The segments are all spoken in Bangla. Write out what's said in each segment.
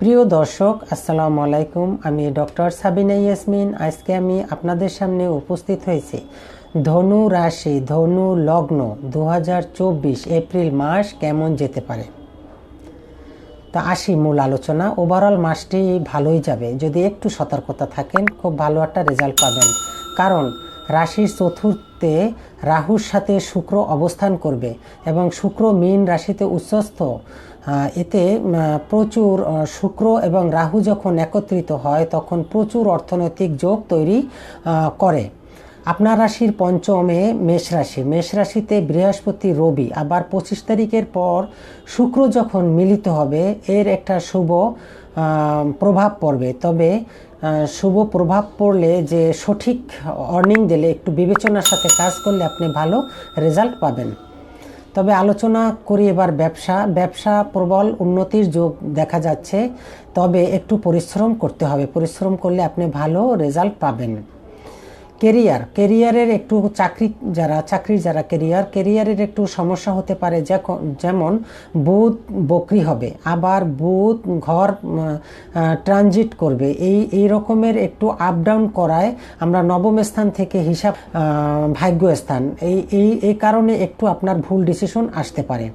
প্রিয় দর্শক, আসসালামু আলাইকুম। আমি ডক্টর সাবিনা ইয়াসমিন। আজকে আমি আপনাদের সামনে উপস্থিত হয়েছি ধনু রাশি, ধনু লগ্ন দু হাজার চব্বিশ এপ্রিল মাস কেমন যেতে পারে? তা আসি মূল আলোচনা। ওভারঅল মাসটি ভালোই যাবে। যদি একটু সতর্কতা থাকেন, খুব ভালো একটা রেজাল্ট পাবেন। কারণ রাশির চতুর্থে রাহুর সাথে শুক্র অবস্থান করবে এবং শুক্র মীন রাশিতে উচ্চস্থ। এতে প্রচুর শুক্র এবং রাহু যখন একত্রিত হয়, তখন প্রচুর অর্থনৈতিক যোগ তৈরি করে। আপনার রাশির পঞ্চমে মেষ রাশি। মেষ রাশিতে বৃহস্পতি রবি। আবার পঁচিশ তারিখের পর শুক্র যখন মিলিত হবে, এর একটা শুভ প্রভাব পড়বে। তবে শুভ প্রভাব পড়লে যে সঠিক অর্নিং দিলে, একটু বিবেচনার সাথে কাজ করলে আপনি ভালো রেজাল্ট পাবেন। তবে আলোচনা করি এবার ব্যবসা। ব্যবসা প্রবল উন্নতির যোগ দেখা যাচ্ছে। তবে একটু পরিশ্রম করতে হবে। পরিশ্রম করলে আপনি ভালো রেজাল্ট পাবেন। কেরিয়ার কেরিয়ারের একটু চাকরি যারা, চাকরির যারা কেরিয়ার কেরিয়ারের একটু সমস্যা হতে পারে যেমন বুধ বকরি হবে, আবার বুধ ঘর ট্রানজিট করবে। এই এই রকমের একটু আপ ডাউন করায় আমরা নবম স্থান থেকে হিসাব ভাগ্য স্থান। এই এই এই কারণে একটু আপনার ভুল ডিসিশন আসতে পারে।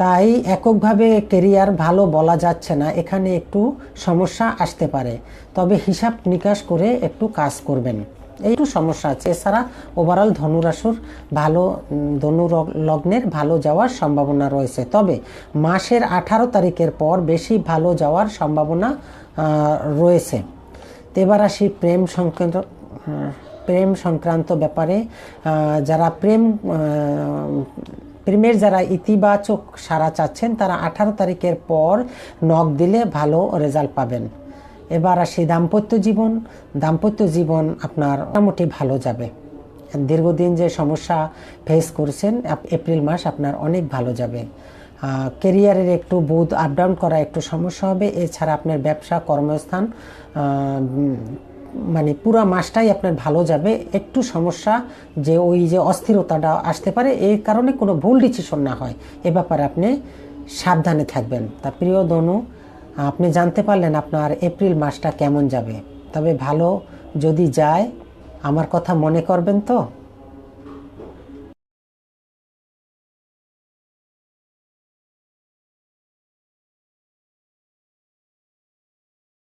তাই এককভাবে কেরিয়ার ভালো বলা যাচ্ছে না, এখানে একটু সমস্যা আসতে পারে। তবে হিসাব নিকাশ করে একটু কাজ করবেন। একটু সমস্যা আছে। এছাড়া ওভারঅল ধনুরাশুর ভালো ধনু লগ্নের ভালো যাওয়ার সম্ভাবনা রয়েছে। তবে মাসের আঠারো তারিখের পর বেশি ভালো যাওয়ার সম্ভাবনা রয়েছে। এবার আসি প্রেম সংক্রান্ত প্রেম সংক্রান্ত ব্যাপারে যারা প্রেম প্রেমের যারা ইতিবাচক সারা চাচ্ছেন, তারা আঠারো তারিখের পর নখ দিলে ভালো রেজাল্ট পাবেন। এবার আসি দাম্পত্য জীবন দাম্পত্য জীবন আপনার মোটামুটি ভালো যাবে। দীর্ঘদিন যে সমস্যা ফেস করছেন এপ্রিল মাস আপনার অনেক ভালো যাবে। কেরিয়ারের একটু বুধ আপ ডাউন করা একটু সমস্যা হবে। এছাড়া আপনার ব্যবসা, কর্মস্থান মানে পুরা মাসটাই আপনার ভালো যাবে। একটু সমস্যা যে ওই যে অস্থিরতাটা আসতে পারে এই কারণে কোনো ভুল ডিসিশন না হয়। এ ব্যাপারে আপনি সাবধানে থাকবেন। তা প্রিয় দনু আপনি জানতে পারলেন আপনার এপ্রিল মাসটা কেমন যাবে। তবে ভালো যদি যায়, আমার কথা মনে করবেন তো?